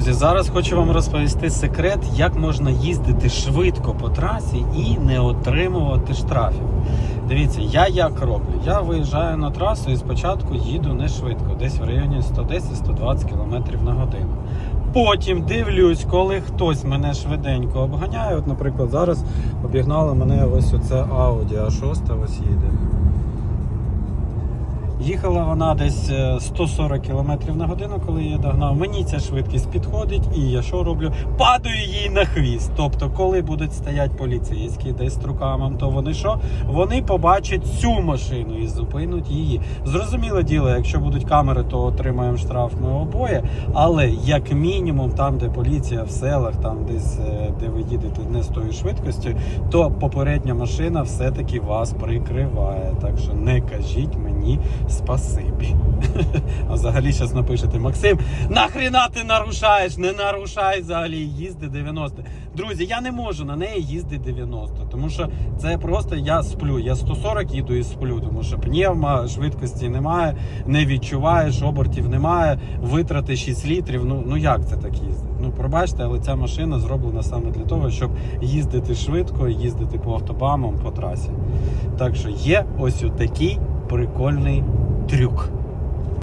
Зараз хочу вам розповісти секрет, як можна їздити швидко по трасі і не отримувати штрафів. Дивіться, я як роблю. Я виїжджаю на трасу і спочатку їду не швидко, десь в районі 110-120 км на годину. Потім дивлюсь, коли хтось мене швиденько обганяє. От, наприклад, зараз обігнало мене ось оце Audi A6 ось їде. Їхала вона десь е, 140 км на годину, коли я догнав. Мені ця швидкість підходить, і я що роблю? Падаю їй на хвіст. Тобто, коли будуть стоять поліцейські десь з руками, то вони що? Вони побачать цю машину і зупинуть її. Зрозуміле діло, якщо будуть камери, то отримаємо штраф ми обоє. Але як мінімум, там, де поліція в селах, там десь е, де ви їдете не з тою швидкістю, то попередня машина все-таки вас прикриває. Так що не кажіть мені спасибі. А взагалі зараз напишете Максим, нахрена ти нарушаєш? Не нарушай взагалі, їзди 90. Друзі, я не можу на неї їздити 90, тому що це просто я сплю. Я 140 їду і сплю, тому що пневма, швидкості немає, не відчуваєш, обертів немає, витрати 6 літрів. Ну, ну як це так їздити? Ну, пробачте, але ця машина зроблена саме для того, щоб їздити швидко, їздити по автобамам, по трасі. Так що є ось такий прикольний трюк.